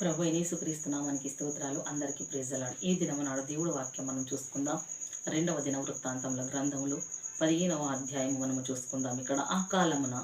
ప్రభు మనకి స్తోత్రాలు. అందరికీ ప్రేజలాడు ఈ దినమనాడు దేవుడు వాక్యం మనం చూసుకుందాం. రెండవ దిన వృత్తాంతముల గ్రంథములు పదిహేనవ అధ్యాయం మనము చూసుకుందాం. ఇక్కడ ఆ కాలమున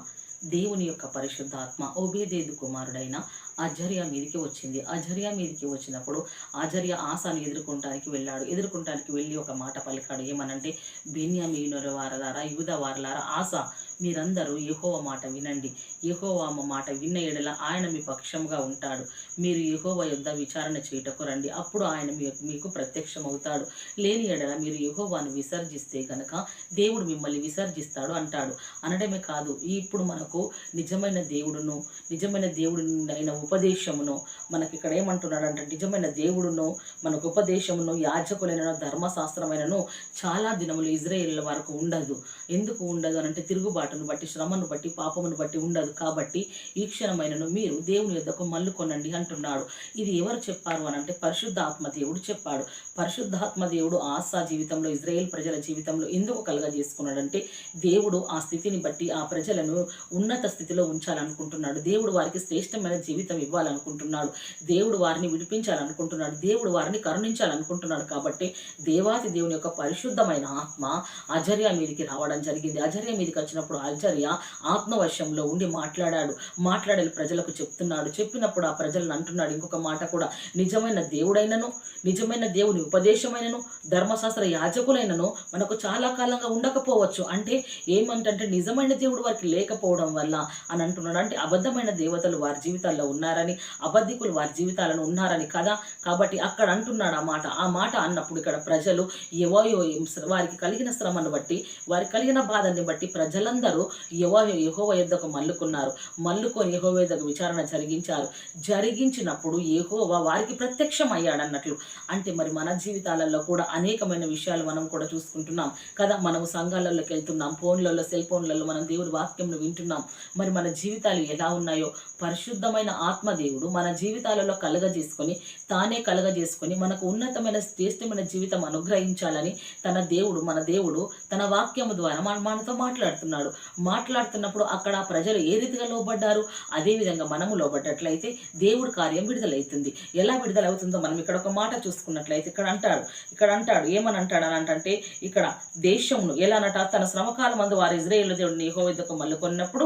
దేవుని యొక్క పరిశుద్ధాత్మ ఓబేదేదు కుమారుడైన అజర్య మీదికి వచ్చింది. అజర్య మీదికి వచ్చినప్పుడు అజర్య ఆశాను ఎదుర్కొంటానికి వెళ్ళాడు. ఎదుర్కొంటానికి వెళ్ళి ఒక మాట పలికాడు. ఏమనంటే బెన్యామీనుల వారలారా యూద వారలారా ఆశ మీరందరూ యహోవ మాట వినండి. యెహోవా మాట విన్న ఎడల ఆయన మీ పక్షంగా ఉంటాడు. మీరు యహోవ యొద్ద విచారణ చేయుటకు రండి. అప్పుడు ఆయన మీ- మీకు ప్రత్యక్షమవుతాడు. లేని ఎడల మీరు యహోవాను విసర్జిస్తే గనక దేవుడు మిమ్మల్ని విసర్జిస్తాడు అంటాడు. అనడమే కాదు ఇప్పుడు మనకు నిజమైన దేవుడును నిజమైన దేవుడు అయిన ఉపదేశమును మనకి ఇక్కడ ఏమంటున్నాడు అంటే నిజమైన దేవుడును మనకు ఉపదేశమును యాజకులైన ధర్మశాస్త్రమైనను చాలా దినములు ఇజ్రాయేల్ వరకు ఉండదు. ఎందుకు ఉండదు అని అంటే తిరుగుబాటును బట్టి శ్రమను బట్టి పాపమును బట్టి ఉండదు. కాబట్టి ఈ క్షణమైనను మీరు దేవుని యొద్దకు మల్లు కొనండి అంటున్నాడు. ఇది ఎవరు చెప్పారు అని అంటే పరిశుద్ధాత్మ దేవుడు చెప్పాడు. పరిశుద్ధాత్మ దేవుడు ఆశా జీవితంలో ఇజ్రాయేల్ ప్రజల జీవితంలో ఎందుకు కలగజేసుకున్నాడంటే దేవుడు ఆ స్థితిని బట్టి ఆ ప్రజలను ఉన్నత స్థితిలో ఉంచాలనుకుంటున్నాడు. దేవుడు వారికి శ్రేష్టమైన జీవితం ఇవ్వాలనుకుంటున్నాడు. దేవుడు వారిని విడిపించాలనుకుంటున్నాడు. దేవుడు వారిని కరుణించాలనుకుంటున్నాడు కాబట్టి దేవాది దేవుని యొక్క పరిశుద్ధమైన ఆత్మ అజర్య మీదికి రావడం జరిగింది. అజర్య మీదకి వచ్చినప్పుడు అజర్య ఆత్మవశంలో ఉండి మాట్లాడాడు. మాట్లాడే ప్రజలకు చెప్తున్నాడు. చెప్పినప్పుడు ఆ ప్రజలను అంటున్నాడు. ఇంకొక మాట కూడా నిజమైన దేవుడైనను నిజమైన దేవుని ఉపదేశమైనను ధర్మశాస్త్ర యాజకులైనను మనకు చాలా కాలంగా ఉండకపోవచ్చు. అంటే ఏమంటే నిజమైన దేవుడు వారికి లేకపోవడం వల్ల అని అంటున్నాడు. అంటే అబద్ధమైన దేవతలు వారి జీవితాల్లో ఉన్నారని అబద్ధికులు వారి జీవితాలను ఉన్నారని కదా? కాబట్టి అక్కడ అంటున్నాడు ఆ మాట. ఆ మాట అన్నప్పుడు ఇక్కడ ప్రజలు ఎవయో వారికి కలిగిన శ్రమను బట్టి వారికి కలిగిన బాధని బట్టి ప్రజలందరూ యువయో యహోవ యుద్ధకు మల్లుకున్నారు మల్లుకొని యహోవ యుద్ధకు విచారణ జరిగించారు. జరిగించినప్పుడు యహోవ వారికి ప్రత్యక్షం అయ్యాడు అన్నట్లు అంటే మరి మన జీవితాలలో కూడా అనేకమైన విషయాలు మనం కూడా చూసుకుంటున్నాం. కదా మనము సంఘాలలోకి వెళ్తున్నాం ఫోన్లలో సెల్ ఫోన్లలో మనం దేవుడి వాక్యంను వింటున్నాం. మరి మన జీవితాలు ఎలా ఉన్నాయో? పరిశుద్ధమైన ఆత్మదేవుడు మన జీవితాలలో కలగజేసుకొని తానే కలగజేసుకొని మనకు ఉన్నతమైన శ్రేష్టమైన జీవితం అనుగ్రహించాలని తన దేవుడు మన దేవుడు తన వాక్యము ద్వారా మన మనతో మాట్లాడుతున్నాడు. మాట్లాడుతున్నప్పుడు అక్కడ ప్రజలు ఏ రీతిగా లోబడ్డారు? అదేవిధంగా మనము లోబడ్డట్లయితే దేవుడు కార్యం విడుదలవుతుంది. ఎలా విడుదలవుతుందో మనం ఇక్కడ ఒక మాట చూసుకున్నట్లయితే ఇక్కడ అంటాడు ఇక్కడ అంటాడు ఏమని అంటాడు అని అంటే ఇక్కడ దేశమును ఎలానట తన శ్రమకాలం మందు వారు ఇజ్రాయేల్ దేవుడిని యెహోవా యుద్ధకు మల్లుకొన్నప్పుడు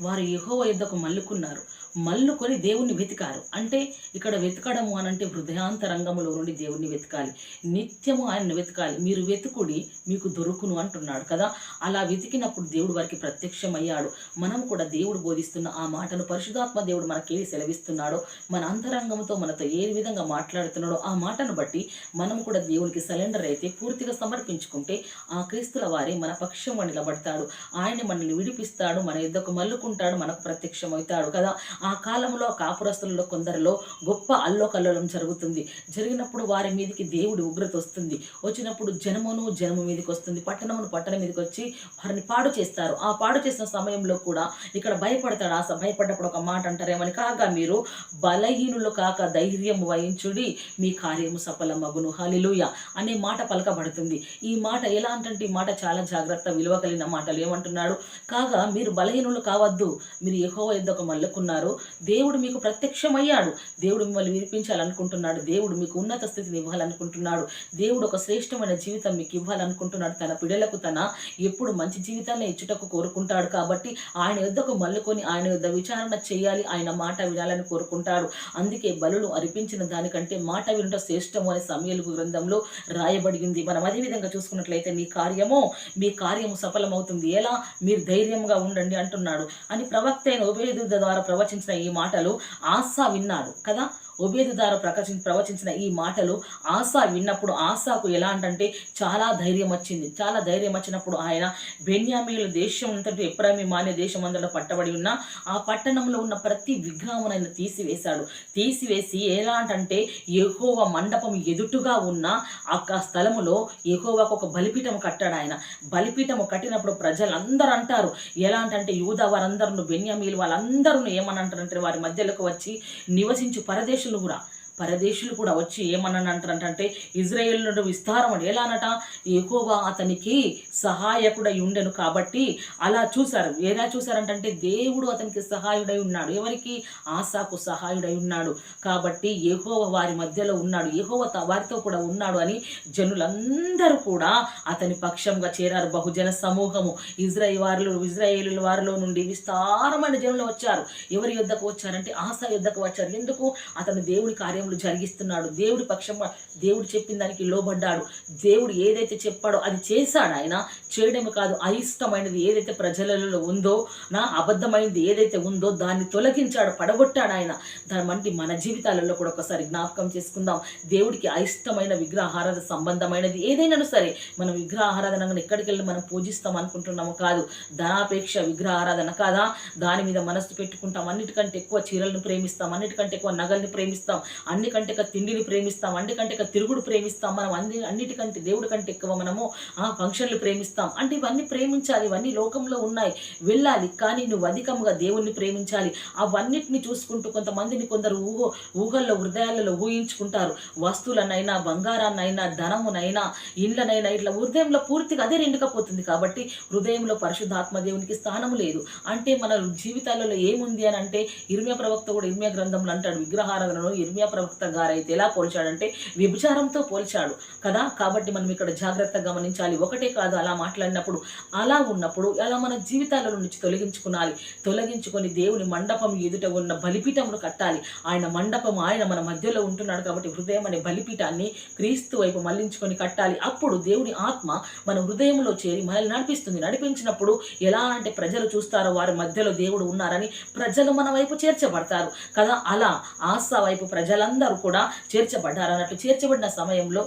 వారు యెహోవా యుద్ధకు మల్లుకున్నారు మల్లుకొని దేవుణ్ణి వెతికారు. అంటే ఇక్కడ వెతకడము అని అంటే హృదయాంతరంగములో నుండి దేవుణ్ణి వెతకాలి. నిత్యము ఆయనను వెతకాలి. మీరు వెతుకుడి మీకు దొరుకును అంటున్నాడు కదా. అలా వెతికినప్పుడు దేవుడు వారికి ప్రత్యక్షమయ్యాడు. మనం కూడా దేవుడు బోధిస్తున్న ఆ మాటను పరిశుధాత్మ దేవుడు మనకేది సెలవిస్తున్నాడో మన అంతరంగంతో మనతో ఏ విధంగా మాట్లాడుతున్నాడో ఆ మాటను బట్టి మనం కూడా దేవునికి సరెండర్ అయితే పూర్తిగా సమర్పించుకుంటే ఆ క్రీస్తుల వారి మన పక్షం నిలబడతాడు ఆయన మనల్ని విడిపిస్తాడు మన యుద్ధకు మల్లుకుంటాడు మనకు ప్రత్యక్షమవుతాడు కదా. ఆ ఆ కాలంలో కాపురస్తులలో కొందరిలో గొప్ప అల్లోకల్లోలం జరుగుతుంది. జరిగినప్పుడు వారి మీదకి దేవుడి ఉగ్రత వస్తుంది. వచ్చినప్పుడు జనమును జనము మీదకి వస్తుంది. పట్టణమును పట్టణం మీదకి వచ్చి వారిని పాడు చేస్తారు. ఆ పాడు చేసిన సమయంలో కూడా ఇక్కడ భయపడతాడు. ఆ భయపడ్డప్పుడు ఒక మాట అంటారేమని కాగా మీరు బలహీనులు కాక ధైర్యం వహించుడి మీ కార్యము సఫలమగును. హలిలుయ అనే మాట పలకబడుతుంది. ఈ మాట ఎలా అంటే ఈ మాట చాలా జాగ్రత్త విలువ కలిగిన మాటలు ఏమంటున్నాడు? కాగా మీరు బలహీనులు కావద్దు. మీరు ఎహోవ యుద్ధకు మల్లుకున్నారు దేవుడు మీకు ప్రత్యక్షమయ్యాడు. దేవుడు మిమ్మల్ని వినిపించాలనుకుంటున్నాడు. దేవుడు మీకు ఉన్నత స్థితిని ఇవ్వాలనుకుంటున్నాడు. దేవుడు ఒక శ్రేష్టమైన జీవితం మీకు ఇవ్వాలనుకుంటున్నాడు. తన పిడలకు తన ఎప్పుడు మంచి జీవితాన్ని ఇచ్చుటకు కోరుకుంటాడు కాబట్టి ఆయన యుద్ధకు మల్లుకొని ఆయన యుద్ధ విచారణ చేయాలి. ఆయన మాట వినాలని కోరుకుంటాడు. అందుకే బలులు అర్పించిన దానికంటే మాట వినుట శ్రేష్టము అనే సమయలు గ్రంథంలో రాయబడింది మనం అదేవిధంగా చూసుకున్నట్లయితే మీ కార్యము మీ కార్యము సఫలమవుతుంది. ఎలా? మీరు ధైర్యంగా ఉండండి అంటున్నాడు. అని ప్రవక్త అయిన ఉపయోగ ద్వారా ప్రవచించిన ఈ మాటలు ఆశ విన్నాడు కదా? ఉబేదు ద్వారా ప్రకాశి ప్రవచించిన ఈ మాటలు ఆశా విన్నప్పుడు ఆశాకు ఎలా అంటే చాలా ధైర్యం వచ్చింది. చాలా ధైర్యం వచ్చినప్పుడు ఆయన బెన్యామీల దేశం అంతటి ఎప్రామి మాన్య దేశం అంతటా పట్టబడి ఉన్న ఆ పట్టణంలో ఉన్న ప్రతి విగ్రహం ఆయన తీసివేశాడు. తీసివేసి ఎలా అంటే ఎహోవ మండపం ఎదుటుగా ఉన్న ఆ స్థలములో ఎహోవాకు ఒక బలిపీఠం కట్టాడు ఆయన. బలిపీఠము కట్టినప్పుడు ప్రజలందరూ అంటారు ఎలా అంటే యూదా వారందరూ బెన్యామీలు వాళ్ళందరూ ఏమని అంటారంటే వారి మధ్యలోకి వచ్చి నివసించు పరదేశులు కూడా పరదేశులు కూడా వచ్చి ఏమన్నాను అంటారంటే ఇజ్రాయేల్ నుండి విస్తారం అని. ఎలా అనట ఎక్కువ అతనికి సహాయకుడై ఉండెను కాబట్టి అలా చూశారు. ఎలా చూశారంటే దేవుడు అతనికి సహాయుడై ఉన్నాడు ఎవరికి? ఆశాకు సహాయుడై ఉన్నాడు కాబట్టి ఎహోవ వారి మధ్యలో ఉన్నాడు. ఎహోవ వారితో కూడా ఉన్నాడు అని జనులందరూ కూడా అతని పక్షంగా చేరారు. బహుజన సమూహము. ఇజ్రాయిల్ వారిలో ఇజ్రాయేలు వారిలో నుండి విస్తారమైన జనులు వచ్చారు. ఎవరి యుద్ధకు వచ్చారంటే ఆశా యుద్ధకు వచ్చారు. ఎందుకు? అతను దేవుడి కార్యములు జరిగిస్తున్నాడు. దేవుడి పక్షం దేవుడు చెప్పిన దానికి లోబడ్డాడు. దేవుడు ఏదైతే చెప్పాడో అది చేశాడు ఆయన. చేయడమే కాదు అయిష్టమైనది ఏదైతే ప్రజలలో ఉందో నా అబద్ధమైనది ఏదైతే ఉందో దాన్ని తొలగించాడు పడగొట్టాడు ఆయన. దాని వంటి మన జీవితాలలో కూడా ఒకసారి జ్ఞాపకం చేసుకుందాం. దేవుడికి అయిష్టమైన విగ్రహారాధన సంబంధమైనది ఏదైనా సరే మనం విగ్రహారాధన ఎక్కడికి వెళ్ళి మనం పూజిస్తాం అనుకుంటున్నాము కాదు ధనాపేక్ష విగ్రహారాధన కాదా? దాని మీద మనస్సు పెట్టుకుంటాం. అన్నిటికంటే ఎక్కువ చీరలను ప్రేమిస్తాం అన్నిటికంటే ఎక్కువ నగల్ని ప్రేమిస్తాం. అన్నికంటే ఎక్కువ తిండిని ప్రేమిస్తాం అన్నికంటే ఎక్కువ తిరుగుడు ప్రేమిస్తాం మనం అన్ని అన్నిటికంటే దేవుడి కంటే ఎక్కువ మనము ఆ ఫంక్షన్లు ప్రేమిస్తాం. అంటే ఇవన్నీ ప్రేమించాలి ఇవన్నీ లోకంలో ఉన్నాయి. వెళ్ళాలి కానీ నువ్వు అధికంగా దేవుణ్ణి ప్రేమించాలి. అవన్నిటిని చూసుకుంటూ కొంతమందిని కొందరు ఊహ ఊహల్లో హృదయాలలో ఊహించుకుంటారు. వస్తువులనైనా బంగారాన్నైనా ధనమునైనా ఇండ్లనైనా ఇట్లా హృదయంలో పూర్తిగా అదే నిండుకపోతుంది కాబట్టి హృదయంలో పరిశుద్ధాత్మ దేవునికి స్థానం లేదు. అంటే మన జీవితాలలో ఏముంది అని అంటే ఇర్మియా ప్రవక్త కూడా ఇర్మియా గ్రంథంలో అంటాడు విగ్రహారాధనలో ఇర్మియా ప్రవక్త గారైతే ఎలా పోల్చాడంటే వ్యభిచారంతో పోల్చాడు కదా? కాబట్టి మనం ఇక్కడ జాగ్రత్తగా గమనించాలి. ఒకటే కాదు అలా మాట్లాడినప్పుడు అలా ఉన్నప్పుడు అలా మన జీవితాల నుంచి తొలగించుకునాలి. తొలగించుకొని దేవుని మండపం ఎదుట ఉన్న బలిపీఠమును కట్టాలి. ఆయన మండపం ఆయన మన మధ్యలో ఉంటున్నాడు కాబట్టి హృదయం అనే బలిపీఠాన్ని క్రీస్తు వైపు మళ్ళించుకొని కట్టాలి. అప్పుడు దేవుని ఆత్మ మన హృదయంలో చేరి మనల్ని నడిపిస్తుంది. నడిపించినప్పుడు ఎలా అంటే ప్రజలు చూస్తారో వారి మధ్యలో దేవుడు ఉన్నారని ప్రజలు మన వైపు చేర్చబడతారు కదా? అలా ఆశ వైపు ప్రజల వీళ్ళందరూ కూడా చేర్చబడ్డారు అన్నట్లు చేర్చబడిన సమయంలో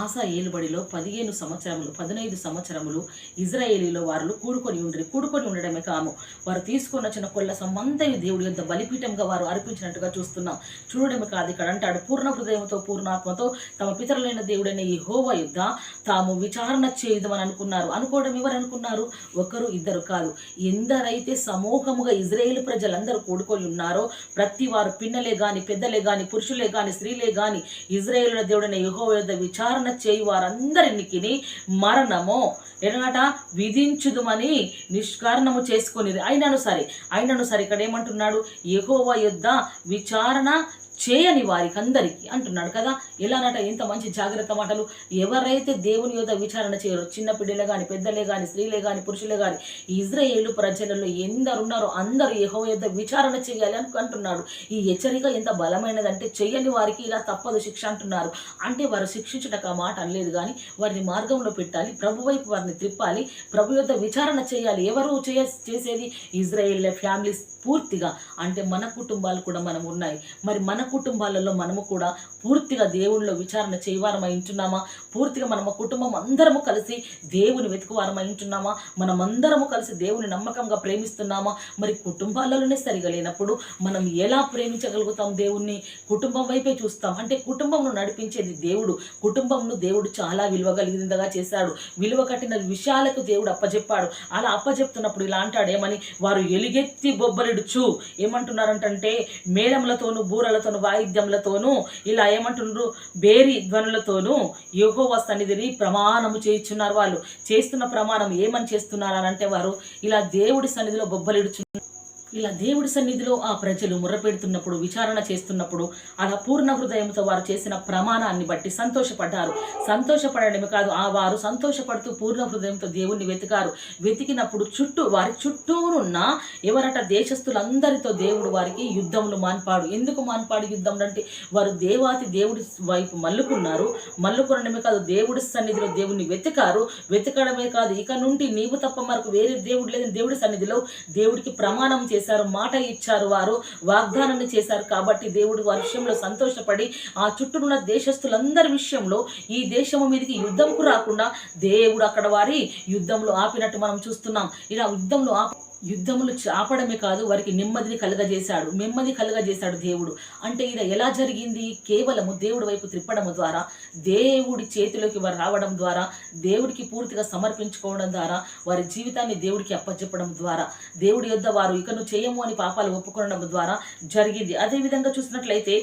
ఆసా ఏలుబడిలో పదిహేను సంవత్సరములు పదినైదు సంవత్సరములు ఇజ్రాయేలీలో వారు కూడుకొని ఉండరు. కూడుకొని ఉండడమే కాము. వారు తీసుకున్న చిన్న కొల్ల సంబంధం దేవుడి యొక్క బలిపీఠంగా వారు అర్పించినట్టుగా చూస్తున్నాం. చూడడమే కాదు ఇక్కడ అంటాడు పూర్ణ హృదయంతో పూర్ణాత్మతో తమ పితరులైన దేవుడైన ఈ హోవ యుద్ధ తాము విచారణ చేయుదమని అనుకున్నారు. అనుకోవడం ఎవరు అనుకున్నారు ఒకరు ఇద్దరు కాదు. ఎందరైతే సమూహముగా ఇజ్రాయేల్ ప్రజలందరూ కూడుకొని ఉన్నారో ప్రతి వారు పిన్నలే కానీ పెద్దలే కానీ పురుషులే కానీ స్త్రీలే కానీ ఇజ్రాయేల్ దేవుడైన యెహోవా యుద్ధ విచారణ చేయు వారందరికి మరణము ఎనగట విధించుదుమని నిష్కారణము చేసుకునేది అయినను సరే అయినను సరే ఇక్కడ ఏమంటున్నాడు యెహోవా యుద్ధ విచారణ చేయని వారికి అందరికీ అంటున్నాడు కదా. ఎలానట ఎంత మంచి జాగ్రత్త మాటలు. ఎవరైతే దేవుని యొక్క విచారణ చేయరో చిన్న పిల్లలే కానీ పెద్దలే కానీ స్త్రీలే కానీ పురుషులే కానీ ఇజ్రాయేలు ప్రజలలో ఎందరున్నారో అందరూ ఎహో యొక్క విచారణ చేయాలి అని అంటున్నాడు. ఈ హెచ్చరిక ఎంత బలమైనదంటే చేయని వారికి ఇలా తప్పదు శిక్ష అంటున్నారు. అంటే వారు శిక్షించుటకు ఆ మాట అనలేదు కానీ వారిని మార్గంలో పెట్టాలి ప్రభు వైపు వారిని త్రిప్పాలి ప్రభు యొక్క విచారణ చేయాలి. ఎవరు చేయ చేసేది? ఇజ్రాయేల్ ఫ్యామిలీస్ పూర్తిగా. అంటే మన కుటుంబాలు కూడా మనం ఉన్నాయి. మరి మన కుటుంబాలలో మనము కూడా పూర్తిగా దేవుళ్ళలో విచారణ చేయవారమై ఉంటున్నామా? పూర్తిగా మన కుటుంబం అందరము కలిసి దేవుని వెతుకువారమై ఉంటున్నామా? మనమందరము కలిసి దేవుని నమ్మకంగా ప్రేమిస్తున్నామా? మరి కుటుంబాలలోనే సరిగా లేనప్పుడు మనం ఎలా ప్రేమించగలుగుతాం దేవుణ్ణి? కుటుంబం వైపే చూస్తాం. అంటే కుటుంబంను నడిపించేది దేవుడు. కుటుంబంను దేవుడు చాలా విలువ కలిగిందిగా చేశాడు. విలువ కట్టిన విషయాలకు దేవుడు అప్పచెప్పాడు అలా అప్పజెప్తున్నప్పుడు ఇలా అంటాడేమని? వారు ఎలుగెత్తి బొబ్బలిడుచు. ఏమంటున్నారంటే మేళములతోనూ బూరలతోనూ వాయిద్యములతోనూ ఇలా ఏమంటున్నారు బేరి ధ్వనులతోనూ యెహోవా సన్నిధిని ప్రమాణము చేయించున్నారు వాళ్ళు. చేస్తున్న ప్రమాణం ఏమని చేస్తున్నారు అని అంటే వారు ఇలా దేవుడి సన్నిధిలో బొబ్బలిడుచున్నారు ఇలా దేవుడి సన్నిధిలో ఆ ప్రజలు ముర్రపెడుతున్నప్పుడు విచారణ చేస్తున్నప్పుడు అలా పూర్ణ హృదయంతో వారు చేసిన ప్రమాణాన్ని బట్టి సంతోషపడ్డారు. సంతోషపడడమే కాదు ఆ వారు సంతోషపడుతూ పూర్ణ హృదయంతో దేవుణ్ణి వెతికారు. వెతికినప్పుడు చుట్టూ వారి చుట్టూనున్న ఎవరట దేశస్థులందరితో దేవుడు వారికి యుద్ధములు మాన్పాడు. ఎందుకు మాన్పాడు యుద్ధం అంటే వారు దేవాతి దేవుడి వైపు మల్లుకున్నారు. మల్లుకొనడమే కాదు దేవుడి సన్నిధిలో దేవుణ్ణి వెతికారు. వెతకడమే కాదు ఇక నుండి నీవు తప్ప మనకు వేరే దేవుడు లేదని దేవుడి సన్నిధిలో దేవుడికి ప్రమాణం చేశారు మాట ఇచ్చారు వారు వాగ్దానాన్ని చేశారు కాబట్టి దేవుడు వారి విషయంలో సంతోషపడి ఆ చుట్టూనున్న దేశస్తులందరి విషయంలో ఈ దేశము మీదకి యుద్ధంకు రాకుండా దేవుడు అక్కడ వారి యుద్ధంలో ఆపినట్టు మనం చూస్తున్నాం. ఇలా యుద్ధంలో ఆప యుద్ధములు చాపడమే కాదు వారికి నెమ్మదిని కలుగజేశాడు నెమ్మది కలుగజేశాడు దేవుడు. అంటే ఇలా ఎలా జరిగింది? కేవలము దేవుడి వైపు త్రిప్పడము ద్వారా దేవుడి చేతిలోకి వారు రావడం ద్వారా దేవుడికి పూర్తిగా సమర్పించుకోవడం ద్వారా వారి జీవితాన్ని దేవుడికి అప్పచెప్పడం ద్వారా దేవుడి యొద్ద వారు ఇకను చేయము అని పాపాలు ఒప్పుకోవడం ద్వారా జరిగింది. అదేవిధంగా చూసినట్లయితే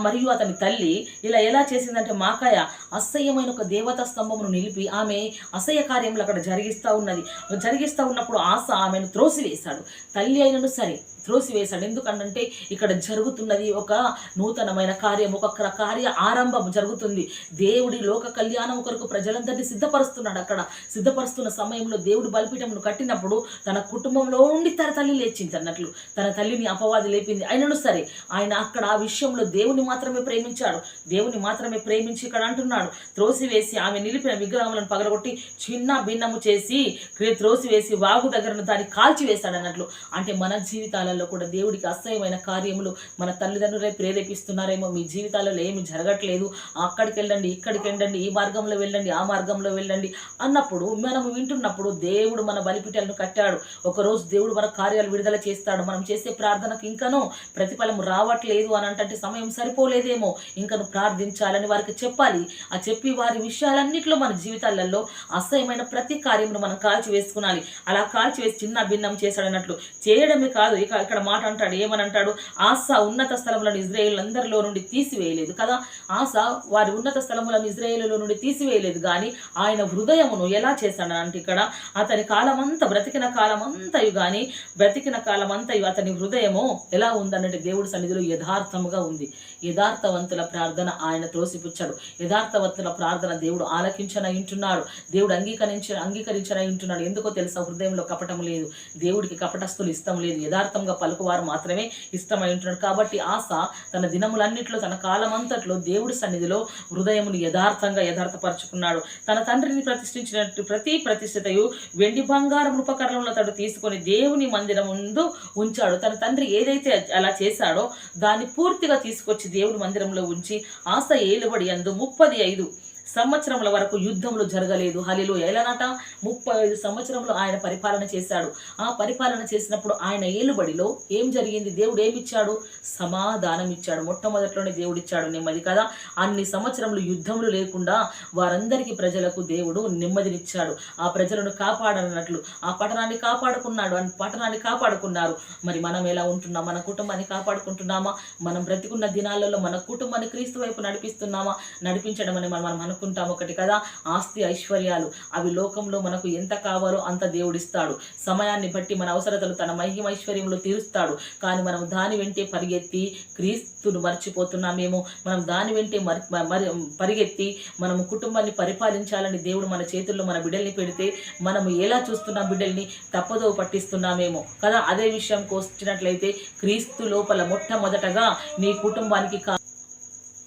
మరియు అతని తల్లి ఇలా ఎలా చేసిందంటే మాకాయ అసహ్యమైన ఒక దేవతా స్తంభమును నిలిపి ఆమె అసహ్య కార్యములు అక్కడ జరిగిస్తూ ఉన్నది. జరిగిస్తూ ఉన్నప్పుడు ఆశ ఆమెను త్రోసివేశాడు. తల్లి అయినను సరే త్రోసివేశాడు. ఎందుకంటే ఇక్కడ జరుగుతున్నది ఒక నూతనమైన కార్యం ఒక కార్య ఆరంభం జరుగుతుంది. దేవుడి లోక కళ్యాణం కొరకు ప్రజలందరినీ సిద్ధపరుస్తున్నాడు అక్కడ. సిద్ధపరుస్తున్న సమయంలో దేవుడు బలిపీఠమును కట్టినప్పుడు తన కుటుంబంలో ఉండి తన తల్లి లేచింది అన్నట్లు. తన తల్లిని అపవాది లేపింది. అయినను సరే ఆయన అక్కడ ఆ విషయంలో దేవుని మాత్రమే ప్రేమించాడు. దేవుని మాత్రమే ప్రేమించి ఇక్కడ అంటున్నాడు. త్రోసివేసి ఆమె నిలిపిన విగ్రహములను పగలగొట్టి చిన్న భిన్నము చేసి త్రోసి త్రోసివేసి వాగు దగ్గరను దాన్ని కాల్చివేశాడు అన్నట్లు. అంటే మన జీవితాలలో కూడా దేవుడికి అసహ్యమైన కార్యములు మన తల్లిదండ్రులే ప్రేరేపిస్తున్నారేమో. మీ జీవితాలలో ఏమి జరగట్లేదు. అక్కడికి వెళ్ళండి. ఇక్కడికి వెళ్ళండి ఈ మార్గంలో వెళ్ళండి ఆ మార్గంలో వెళ్ళండి అన్నప్పుడు మనం వింటున్నప్పుడు దేవుడు మన బలిపీఠాలను కట్టాడు. ఒకరోజు దేవుడు మన కార్యాలు విడుదల చేస్తాడు. మనం చేసే ప్రార్థనకు ఇంకనూ ప్రతిఫలం రావట్లేదు అని అంటే సమయం సరిపోలేదేమో. ఇంకను ప్రార్థించాలని వారికి చెప్పాలి. ఆ చెప్పి వారి విషయాలన్నింటిలో మన జీవితాలలో అసహ్యమైన ప్రతి కార్యమును మనం కాల్చి వేసుకునాలి అలా కాల్చి వేసి చిన్న భిన్నం చేశాడన్నట్లు చేయడమే కాదు. ఇక ఇక్కడ మాట అంటాడు ఏమని అంటాడు? ఆశ ఉన్నత స్థలంలో ఇజ్రాయేల్ అందరిలో నుండి తీసివేయలేదు కదా. ఆశ వారి ఉన్నత స్థలములను ఇజ్రాయేలులో నుండి తీసివేయలేదు. కానీ ఆయన హృదయమును ఎలా చేశాడు అంటే ఇక్కడ అతని కాలమంతా బ్రతికిన కాలమంతయు కానీ బ్రతికిన కాలమంతయు అతని హృదయము ఎలా ఉందన్నట్టు దేవుడి సన్నిధిలో యథార్థముగా ఉంది. యథార్థవంతుల ప్రార్థన ఆయన త్రోసిపుచ్చాడు. యథార్థవంతుల ప్రార్థన దేవుడు ఆలకించన ఇంటున్నాడు. దేవుడు అంగీకరించ అంగీకరించన ఇంటున్నాడు. ఎందుకో తెలుసా? హృదయంలో కపటం లేదు. దేవుడికి కపటస్తులు ఇష్టం లేదు. యథార్థంగా పలుకువారు మాత్రమే ఇష్టమై ఉంటున్నాడు. కాబట్టి ఆశ తన దినములన్నిట్లో తన కాలమంతట్లో దేవుడి సన్నిధిలో హృదయం హృదయమును యథార్థంగా యథార్థపరుచుకున్నాడు. తన తండ్రిని ప్రతిష్ఠించినట్టు ప్రతి ప్రతిష్ఠితయు వెండి బంగారం ఉపకరణంలో తడు తీసుకొని దేవుని మందిరం ముందు ఉంచాడు. తన తండ్రి ఏదైతే అలా చేశాడో దాన్ని పూర్తిగా తీసుకొచ్చి దేవుని మందిరంలో ఉంచి ఆశ ఏలుబడి అందు ముప్పది ఐదు సంవత్సరముల వరకు యుద్ధములు జరగలేదు. హలిలో ఎలానట? ముప్పై ఐదు సంవత్సరములు ఆయన పరిపాలన చేశాడు. ఆ పరిపాలన చేసినప్పుడు ఆయన ఏలుబడిలో ఏం జరిగింది? దేవుడు ఏమిచ్చాడు? సమాధానం ఇచ్చాడు. మొట్టమొదట్లోనే దేవుడు ఇచ్చాడు నెమ్మది కదా? అన్ని సంవత్సరములు యుద్ధములు లేకుండా వారందరికీ ప్రజలకు దేవుడు నెమ్మదినిచ్చాడు. ఆ ప్రజలను కాపాడనట్లు ఆ పట్టణాన్ని కాపాడుకున్నాడు అని పట్టణాన్ని కాపాడుకున్నారు. మరి మనం ఎలా ఉంటున్నాం మన కుటుంబాన్ని కాపాడుకుంటున్నామా? మనం బ్రతికున్న దినాలలో మన కుటుంబాన్ని క్రీస్తు వైపు నడిపిస్తున్నామా? నడిపించడం అని మనం మనం అనుకుంటాం ఒకటి కదా? ఆస్తి ఐశ్వర్యాలు. అవి లోకంలో మనకు ఎంత కావాలో అంత దేవుడిస్తాడు. సమయాన్ని బట్టి మన అవసరతలు తన మహిమ ఐశ్వర్యంలో తీరుస్తాడు. కానీ మనం దాని వెంటే పరిగెత్తి క్రీస్తును మర్చిపోతున్నామేమో మనం దాని వెంటే మరి మరి పరిగెత్తి మనం కుటుంబాన్ని పరిపాలించాలని దేవుడు మన చేతుల్లో మన బిడ్డల్ని పెడితే మనము ఎలా చూస్తున్నాం బిడ్డల్ని? తప్పదో పట్టిస్తున్నామేమో కదా? అదే విషయంకి వచ్చినట్లయితే క్రీస్తు లోపల మొట్టమొదటగా నీ కుటుంబానికి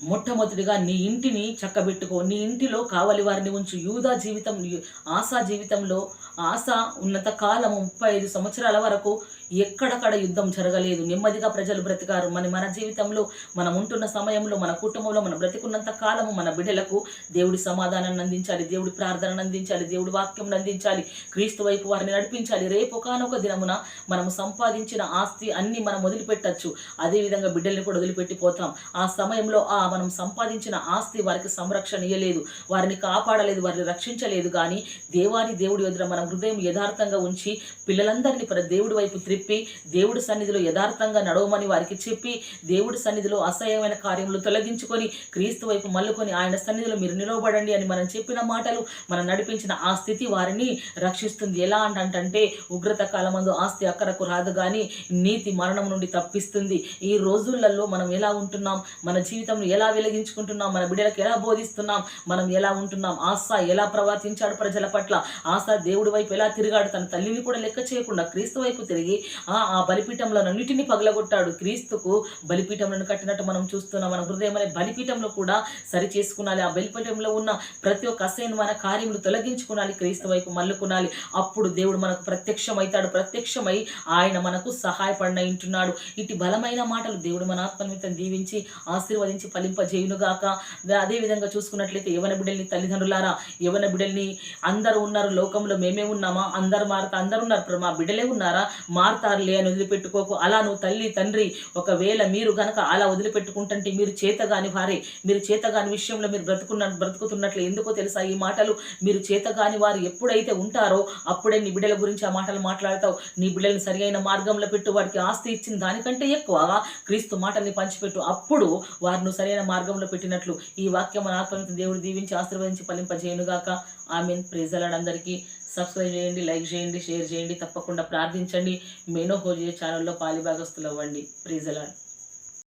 మొట్టమొదటిగా నీ ఇంటిని చక్కబెట్టుకో. నీ ఇంటిలో కావలి వారిని ఉంచు. యూదా జీవితం ఆశా జీవితంలో ఆశ ఉన్నత కాలం ముప్పై ఐదు సంవత్సరాల వరకు ఎక్కడక్కడ యుద్ధం జరగలేదు. నెమ్మదిగా ప్రజలు బ్రతికారు. మన మన జీవితంలో మనం ఉంటున్న సమయంలో మన కుటుంబంలో మనం బ్రతికున్నంత కాలము మన బిడ్డలకు దేవుడి సమాధానాన్ని అందించాలి దేవుడి ప్రార్థనను అందించాలి దేవుడి వాక్యం అందించాలి క్రీస్తు వైపు వారిని నడిపించాలి. రేపు ఒకనొక దినమున మనము సంపాదించిన ఆస్తి అన్ని మనం వదిలిపెట్టచ్చు. అదేవిధంగా బిడ్డల్ని కూడా వదిలిపెట్టిపోతాం. ఆ సమయంలో ఆ మనం సంపాదించిన ఆస్తి వారికి సంరక్షణ ఇయ్యలేదు. వారిని కాపాడలేదు వారిని రక్షించలేదు. కానీ దేవాని దేవుడి ఎదుర మనం హృదయం యథార్థంగా ఉంచి పిల్లలందరినీ ప్ర- దేవుడి వైపు త్రిప్పి దేవుడి సన్నిధిలో యథార్థంగా నడవమని వారికి చెప్పి దేవుడి సన్నిధిలో అసహ్యమైన కార్యములు తొలగించుకొని క్రీస్తు వైపు మల్లుకొని ఆయన సన్నిధిలో మీరు నిలవబడండి అని మనం చెప్పిన మాటలు మనం నడిపించిన ఆ స్థితి వారిని రక్షిస్తుంది. ఎలా అంటే ఉగ్రత కాలమందు ఆస్తి అక్కరకు రాదు కానీ నీతి మరణం నుండి తప్పిస్తుంది. ఈ రోజులలో మనం ఎలా ఉంటున్నాం? మన జీవితంలో ఎలా వెలిగించుకుంటున్నాం? మన బిడ్డలకు ఎలా బోధిస్తున్నాం? మనం ఎలా ఉంటున్నాం? ఆశ ఎలా ప్రవర్తించాడు ప్రజల పట్ల? ఆశ దేవుడి వైపు ఎలా తిరిగాడు? తన తల్లిని కూడా లెక్క చేయకుండా క్రీస్తు వైపు తిరిగి ఆ ఆ పగలగొట్టాడు. క్రీస్తుకు బలిపీఠంలను కట్టినట్టు మనం చూస్తున్నాం. మన హృదయం అనే బలిపీఠంలో కూడా సరి చేసుకునాలి. ఆ బలిపీఠంలో ఉన్న ప్రతి ఒక్క అసైన్మైన కార్యములు తొలగించుకునాలి. క్రీస్తు వైపు మల్లుకునాలి అప్పుడు దేవుడు మనకు ప్రత్యక్షమవుతాడు ప్రత్యక్షమై ఆయన మనకు సహాయపడిన ఇంటున్నాడు. ఇటు బలమైన మాటలు దేవుడు మన ఆత్మనిమిత్తం దీవించి ఆశీర్వదించి ఫలింపజేయునుగాక. అదేవిధంగా చూసుకున్నట్లయితే యవన బిడ్డల్ని తల్లిదండ్రులారా యవన బిడ్డల్ని అందరూ ఉన్నారు. లోకంలో మేమే ఉన్నామా? అందరు మారుతా అందరు ఉన్నారు. మా బిడ్డలే ఉన్నారా? మారుతారులే అని వదిలిపెట్టుకోకు. అలా నువ్వు తల్లి తండ్రి ఒకవేళ మీరు గనక అలా వదిలిపెట్టుకుంటుంటే మీరు చేతగాని వారే. మీరు చేతగాని విషయంలో మీరు బ్రతుకున్న బ్రతుకుతున్నట్లు ఎందుకో తెలుసా ఈ మాటలు? మీరు చేతగాని వారు ఎప్పుడైతే ఉంటారో అప్పుడే నీ బిడ్డల గురించి ఆ మాటలు మాట్లాడతావు. నీ బిడ్డల్ని సరియైన మార్గంలో పెట్టు వారికి ఆస్తి ఇచ్చిన దానికంటే ఎక్కువ క్రీస్తు మాటల్ని పంచిపెట్టు. అప్పుడు వారిని సరైన మార్గంలో పెట్టినట్లు ఈ వాక్యం మన దేవుడు దీవించి ఆశీర్వదించి ఫలింపజేయనుగాక. ఆమెన్. ప్రేజలాడు అందరికీ. సబ్స్క్రైబ్ చేయండి లైక్ చేయండి షేర్ చేయండి తప్పకుండా ప్రార్థించండి. మెనో హోజే ఛానల్లో పాలిభాగస్తులు అవ్వండి ప్రేజలాడు